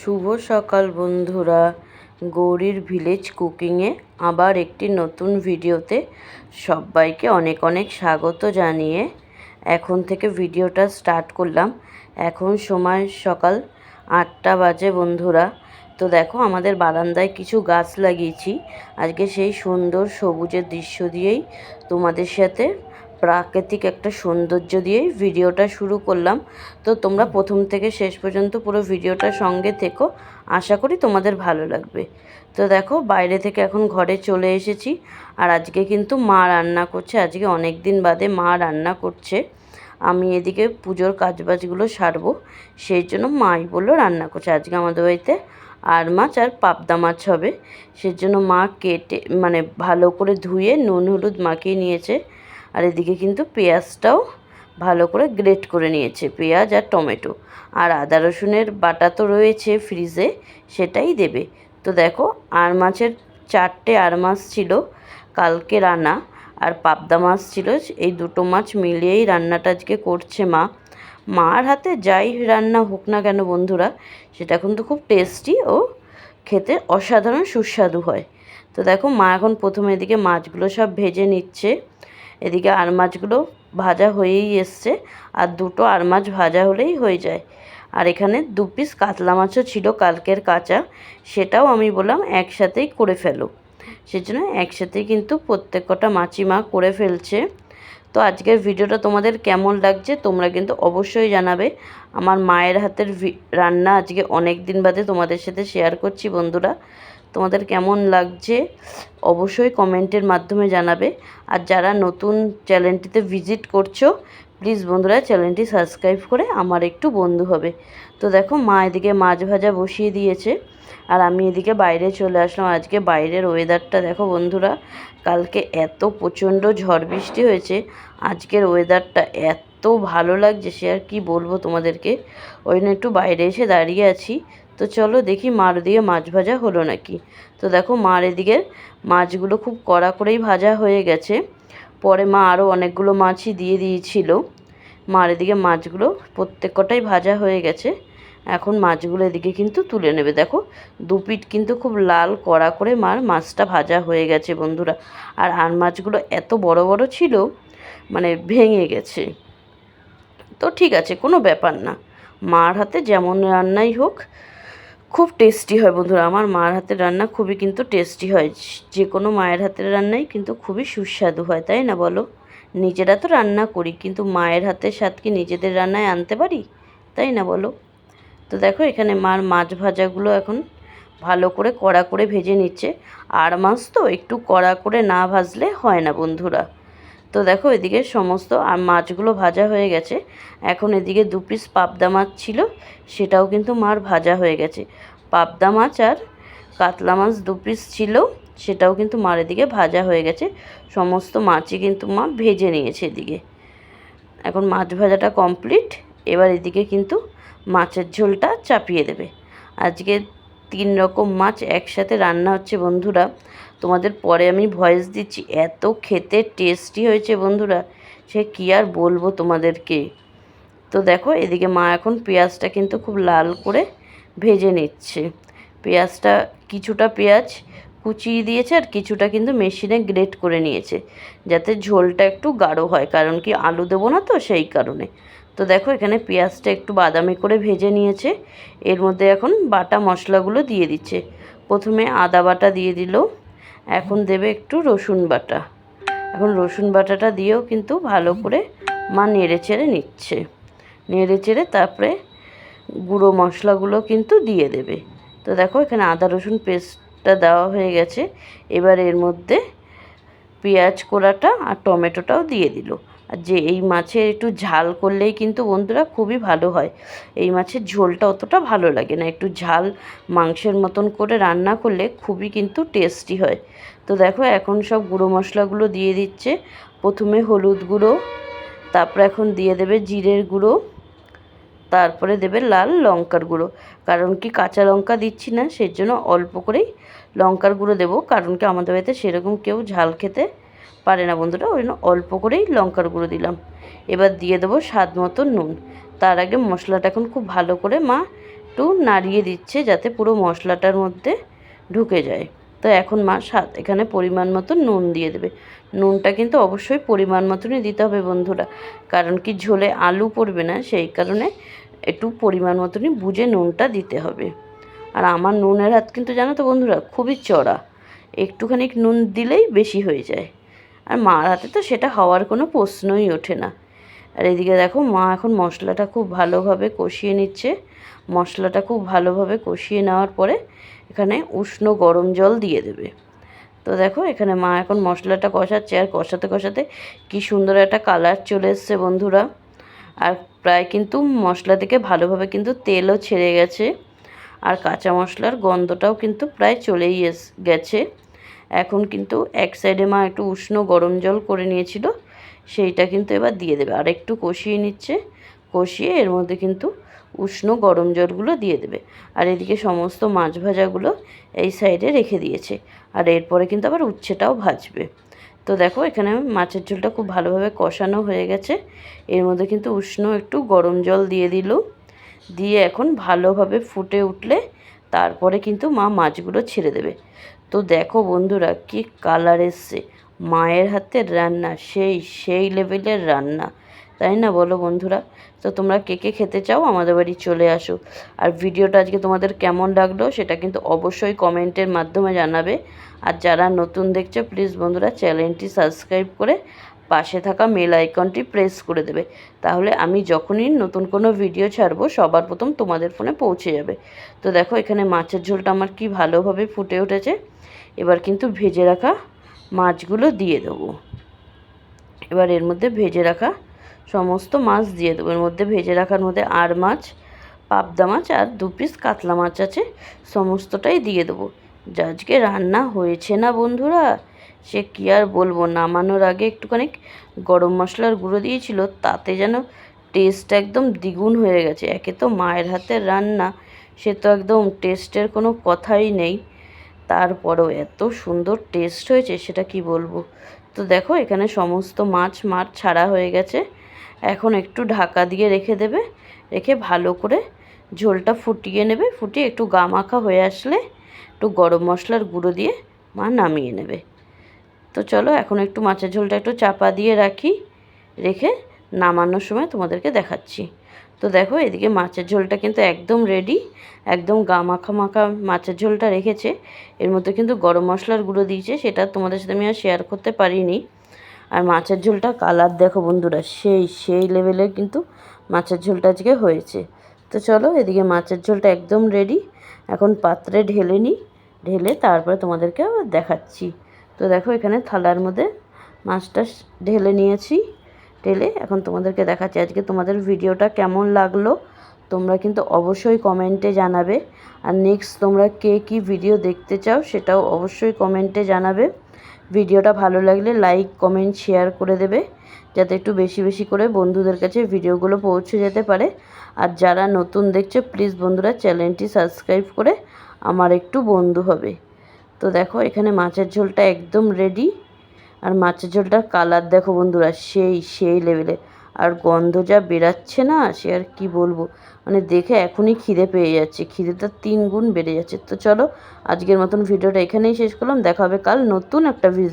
শুভ সকাল বন্ধুরা। গৌরীর ভিলেজ কুকিংয়ে আবার একটি নতুন ভিডিওতে সবাইকে অনেক অনেক স্বাগত জানিয়ে এখন থেকে ভিডিওটা স্টার্ট করলাম। এখন সময় সকাল আটটা বাজে বন্ধুরা। তো দেখো, আমাদের বারান্দায় কিছু গাছ লাগিয়েছি। আজকে সেই সুন্দর সবুজের দৃশ্য দিয়েই তোমাদের সাথে প্রাকৃতিক একটা সৌন্দর্য দিয়েই ভিডিওটা শুরু করলাম। তো তোমরা প্রথম থেকে শেষ পর্যন্ত পুরো ভিডিওটা সঙ্গে থেকো। আশা করি তোমাদের ভালো লাগবে। তো দেখো, বাইরে থেকে এখন ঘরে চলে এসেছি। আর আজকে কিন্তু মা রান্না করছে। আজকে অনেক দিন বাদে মা রান্না করছে। আমি এদিকে পুজোর কাজবাজগুলো সারবো। সেই জন্য মাই বলল রান্না করছে আজকে আমাদের বাড়িতে। আর মাছ আর পাবদা মাছ হবে। সেই জন্য মা কেটে মানে ভালো করে ধুয়ে নুন, হলুদ মাখিয়ে নিয়েছে। আর এদিকে কিন্তু পেঁয়াজটাও ভালো করে গ্রেট করে নিয়েছে, পেঁয়াজ আর টমেটো। আর আদা রসুনের বাটা তো রয়েছে ফ্রিজে, সেটাই দেবে। তো দেখো, আর মাছের চারটে আর মাছ ছিল, কালকে রান্না। আর পাবদা মাছ ছিল, এই দুটো মাছ মিলিয়েই রান্নাটা আজকে করছে মা। মার হাতে যাই রান্না হোক না কেন বন্ধুরা, সেটা কিন্তু খুব টেস্টি ও খেতে অসাধারণ সুস্বাদু হয়। তো দেখো, মা এখন প্রথমে এদিকে মাছগুলো সব ভেজে নিচ্ছে। এদিকে আর মাছগুলো ভাজা হয়েই এসছে, আর দুটো আর মাছ ভাজা হলেই হয়ে যায়। আর এখানে দু পিস কাতলা মাছও ছিল, কালকের কাঁচা। সেটাও আমি বললাম একসাথেই করে ফেলো। সেজন্য একসাথেই কিন্তু প্রত্যেক কটা মাছি মা করে ফেলছে। তো আজকের ভিডিওটা তোমাদের কেমন লাগছে তোমরা কিন্তু অবশ্যই জানাবে। আমার মায়ের হাতের রান্না আজকে অনেক দিন বাদে তোমাদের সাথে শেয়ার করছি বন্ধুরা। তোমাদের কেমন লাগছে অবশ্যই কমেন্টের মাধ্যমে জানাবে। আর যারা নতুন চ্যানেলটিতে ভিজিট করছ প্লিজ বন্ধুরা চ্যানেলটি সাবস্ক্রাইব করে আমার একটু বন্ধু হবে। তো দেখো, মা এদিকে মাছ ভাজা বসিয়ে দিয়েছে। আর আমি এদিকে বাইরে চলে আসলাম। আজকে বাইরের ওয়েদারটা দেখো বন্ধুরা, কালকে এত প্রচণ্ড ঝড় বৃষ্টি হয়েছে। আজকের ওয়েদারটা এত ভালো লাগছে, সে আর কি বলব তোমাদেরকে। ওই জন্য একটু বাইরে এসে দাঁড়িয়ে আছি। তো চলো দেখি মার দিয়ে মাছ ভাজা হলো নাকি। তো দেখো মার এদিকে মাছগুলো খুব কড়া করেই ভাজা হয়ে গেছে। পরে মা আরও অনেকগুলো মাছই দিয়ে দিয়েছিল। মার এদিকে মাছগুলো প্রত্যেক কটাই ভাজা হয়ে গেছে। এখন মাছগুলো এদিকে কিন্তু তুলে নেবে। দেখো, দু পিঠ কিন্তু খুব লাল কড়া করে মার মাছটা ভাজা হয়ে গেছে বন্ধুরা। আর আর মাছগুলো এত বড় বড় ছিল মানে ভেঙে গেছে। তো ঠিক আছে, কোনো ব্যাপার না। মার হাতে যেমন রান্নাই হোক খুব টেস্টি হয় বন্ধুরা। আমার মার হাতের রান্না খুবই কিন্তু টেস্টি হয়। যে কোনো মায়ের হাতের রান্নাই কিন্তু খুবই সুস্বাদু হয়, তাই না বলো? নিজেরা তো রান্না করি, কিন্তু মায়ের হাতের স্বাদ কি নিজেদের রান্নায় আনতে পারি? তাই না বলো? তো দেখো, এখানে মার মাছ ভাজাগুলো এখন ভালো করে কড়া করে ভেজে নিচ্ছে। আর মাছ তো একটু কড়া করে না ভাজলে হয় না বন্ধুরা। তো দেখো এদিকে সমস্ত, আর মাছগুলো ভাজা হয়ে গেছে। এখন এদিকে দু পিস পাবদা মাছ ছিল, সেটাও কিন্তু মার ভাজা হয়ে গেছে। পাবদা মাছ আর কাতলা মাছ দু পিস ছিল, সেটাও কিন্তু মার এদিকে ভাজা হয়ে গেছে। সমস্ত মাছই কিন্তু মা ভেজে নিয়েছে এদিকে। এখন মাছ ভাজাটা কমপ্লিট এবার এদিকে কিন্তু মাছের ঝোলটা চাপিয়ে দেবে। আজকে তিন রকম মাছ একসাথে রান্না হচ্ছে বন্ধুরা। তোমাদের পরে আমি ভয়েস দিচ্ছি। এত খেতে টেস্টি হয়েছে বন্ধুরা, সে কী আর বলব তোমাদেরকে? তো দেখো, এদিকে মা এখন পেঁয়াজটা কিন্তু খুব লাল করে ভেজে নিচ্ছে। পেঁয়াজটা কিছুটা পেঁয়াজ কুচিয়ে দিয়েছে আর কিছুটা কিন্তু মেশিনে গ্রেট করে নিয়েছে, যাতে ঝোলটা একটু গাঢ় হয়, কারণ কি আলু দেবো না তো সেই কারণে। তো দেখো, এখানে পেঁয়াজটা একটু বাদামি করে ভেজে নিয়েছে। এর মধ্যে এখন বাটা মশলাগুলো দিয়ে দিচ্ছে। প্রথমে আদা বাটা দিয়ে দিল, এখন দেবে একটু রসুন বাটা। এখন রসুন বাটাটা দিয়েও কিন্তু ভালো করে মা নেড়ে চেড়ে নিচ্ছে। নেড়ে চেড়ে তারপরে গুঁড়ো মশলাগুলো কিন্তু দিয়ে দেবে। তো দেখো, এখানে আদা রসুন পেস্টটা দেওয়া হয়ে গেছে। এবার এর মধ্যে পেঁয়াজ কোড়াটা আর টমেটোটাও দিয়ে দিল। যে এই মাছের একটু ঝাল করলেই কিন্তু বন্ধুরা খুবই ভালো হয়। এই মাছের ঝোলটা অতটা ভালো লাগে না। একটু ঝাল মাংসের মতন করে রান্না করলে খুবই কিন্তু টেস্টি হয়। তো দেখো এখন সব গুঁড়ো মশলাগুলো দিয়ে দিচ্ছে। প্রথমে হলুদ গুঁড়ো, তারপরে এখন দিয়ে দেবে জিরের গুঁড়ো, তারপরে দেবে লাল লঙ্কার গুঁড়ো। কারণ কি কাঁচা লঙ্কা দিচ্ছি না সেই জন্য অল্প করেই লঙ্কার গুঁড়ো দেবো। কারণ কি আমাদের বাড়িতে সেরকম কেউ ঝাল খেতে পারে না বন্ধুরা, ওই জন্য অল্প করেই লঙ্কার গুঁড়ো দিলাম। এবার দিয়ে দেবো স্বাদ মতো নুন। তার আগে মশলাটা এখন খুব ভালো করে মা একটু নাড়িয়ে দিচ্ছে যাতে পুরো মশলাটার মধ্যে ঢুকে যায়। তো এখন মা স্বাদ, এখানে পরিমাণ মতো নুন দিয়ে দেবে। নুনটা কিন্তু অবশ্যই পরিমাণ মতনই দিতে হবে বন্ধুরা, কারণ কি ঝোলে আলু পড়বে না, সেই কারণে একটু পরিমাণ মতনই বুঝে নুনটা দিতে হবে। আর আমার নুনের হাত কিন্তু জানো তো বন্ধুরা, খুবই চড়া। একটুখানি নুন দিলেই বেশি হয়ে যায়। আর মার হাতে তো সেটা হওয়ার কোনো প্রশ্নই ওঠে না। আর এদিকে দেখো মা এখন মশলাটা খুব ভালোভাবে কষিয়ে নিচ্ছে। মশলাটা খুব ভালোভাবে কষিয়ে নেওয়ার পরে এখানে উষ্ণ গরম জল দিয়ে দেবে। তো দেখো এখানে মা এখন মশলাটা কষাচ্ছে আর কষাতে কষাতে কি সুন্দর একটা কালার চলে এসছে বন্ধুরা। আর প্রায় কিন্তু মশলা থেকে ভালোভাবে কিন্তু তেলও ছেড়ে গেছে। আর কাঁচা মশলার গন্ধটাও কিন্তু প্রায় চলেই এস, গেছে। এখন কিন্তু এক সাইডে মা একটু উষ্ণ গরম জল করে নিয়েছিল, সেইটা কিন্তু এবার দিয়ে দেবে। আর একটু কষিয়ে নিচ্ছে, কষিয়ে এর মধ্যে কিন্তু উষ্ণ গরম জলগুলো দিয়ে দেবে। আর এদিকে সমস্ত মাছ ভাজাগুলো এই সাইডে রেখে দিয়েছে। আর এরপরে কিন্তু আবার উচ্ছেটাও ভাজবে। তো দেখো, এখানে মাছের ঝোলটা খুব ভালোভাবে কষানো হয়ে গেছে। এর মধ্যে কিন্তু উষ্ণ একটু গরম জল দিয়ে দিল। দিয়ে এখন ভালোভাবে ফুটে উঠলে তারপরে কিন্তু মা মাছগুলো ছেড়ে দেবে। তো দেখো বন্ধুরা কি কালার এসছে। মায়ের হাতের রান্না, সেই সেই লেভেলের রান্না, তাই না বলো বন্ধুরা? তো তোমরা কে কে খেতে চাও আমাদের বাড়ি চলে আসো। আর ভিডিওটা আজকে তোমাদের কেমন লাগল সেটা কিন্তু অবশ্যই কমেন্টের মাধ্যমে জানাবে। আর যারা নতুন দেখছ প্লিজ বন্ধুরা চ্যানেলটি সাবস্ক্রাইব করে পাশে থাকা মেল আইকনটি প্রেস করে দেবে। তাহলে আমি যখনই নতুন কোনো ভিডিও ছাড়বো, সবার প্রথম তোমাদের ফোনে পৌঁছে যাবে। তো দেখো, এখানে মাছের ঝোলটা আমার কি ভালোভাবে ফুটে উঠেছে। এবার কিন্তু ভেজে রাখা মাছগুলো দিয়ে দেবো। এবার এর মধ্যে ভেজে রাখা সমস্ত মাছ দিয়ে দেবো। এর মধ্যে ভেজে রাখার মধ্যে আর মাছ, পাবদা মাছ আর দু পিস কাতলা মাছ আছে, সমস্তটাই দিয়ে দেবো। যা আজকে রান্না হয়েছে না বন্ধুরা? সে কী আর বলব, নামানোর আগে একটুখানি গরম মশলার গুঁড়ো দিয়েছিল, তাতে যেন টেস্ট একদম দ্বিগুণ হয়ে গেছে। একে তো মায়ের হাতের রান্না, সে তো একদম টেস্টের কোনো কথাই নেই। তারপরেও এত সুন্দর টেস্ট হয়েছে, সেটা কি বলব? তো দেখো, এখানে সমস্ত মাছ মাছ ছাড়া হয়ে গেছে। এখন একটু ঢাকা দিয়ে রেখে দেবে, রেখে ভালো করে ঝোলটা ফুটিয়ে নেবে, ফুটিয়ে একটু গা মাখা হয়ে আসলে একটু গরম মশলার গুঁড়ো দিয়ে মা নামিয়ে নেবে। তো চলো এখন একটু মাছের ঝোলটা একটু চাপা দিয়ে রাখি, রেখে নামানোর সময় তোমাদেরকে দেখাচ্ছি। তো দেখো এদিকে মাছের ঝোলটা কিন্তু একদম রেডি একদম গা মাখা মাখা মাছের ঝোলটা রেখেছে। এর মধ্যে কিন্তু গরম মশলার গুঁড়ো দিয়েছে, সেটা তোমাদের সাথে আমি আর শেয়ার করতে পারিনি। আর মাছের ঝোলটা কালার দেখো বন্ধুরা, সেই সেই লেভেলে কিন্তু মাছের ঝোলটা আজকে হয়েছে। তো চলো এদিকে মাছের ঝোলটা একদম রেডি এখন পাত্রে ঢেলে নিই ঢেলে তারপরে তোমাদেরকে দেখাচ্ছি। তো দেখো এখানে থালার মধ্যে মাছটা ঢেলে নিয়েছি। ঢেলে এখন তোমাদেরকে দেখাচ্ছি আজকে তোমাদের ভিডিওটা কেমন লাগল। তোমরা কিন্তু অবশ্যই কমেন্টে জানাবে। আর নেক্সট তোমরা কে কী ভিডিও দেখতে চাও সেটাও অবশ্যই কমেন্টে জানাবে। ভিডিওটা ভালো লাগলে লাইক কমেন্ট শেয়ার করে দেবে। যাতে একটু বেশি বেশি করে বন্ধুদের কাছে ভিডিওগুলো পৌঁছে যেতে পারে। আর যারা নতুন দেখছে প্লিজ বন্ধুরা চ্যানেলটি সাবস্ক্রাইব করে আমার একটু বন্ধু হবে। তো দেখো, এখানে মাছের ঝোলটা একদম রেডি আর মাছের ঝোলটার কালার দেখো বন্ধুরা, সেই সেই লেভেলে আর গন্ধ যা বেরাচ্ছে না, সে আর কি বলব? মানে দেখে এখনই খিদে পেয়ে যাচ্ছে, খিদেটা তিন গুণ বেড়ে যাচ্ছে। তো চলো, আজকের মতন ভিডিওটা এখানেই শেষ করলাম, দেখা হবে কাল নতুন একটা ভিডিও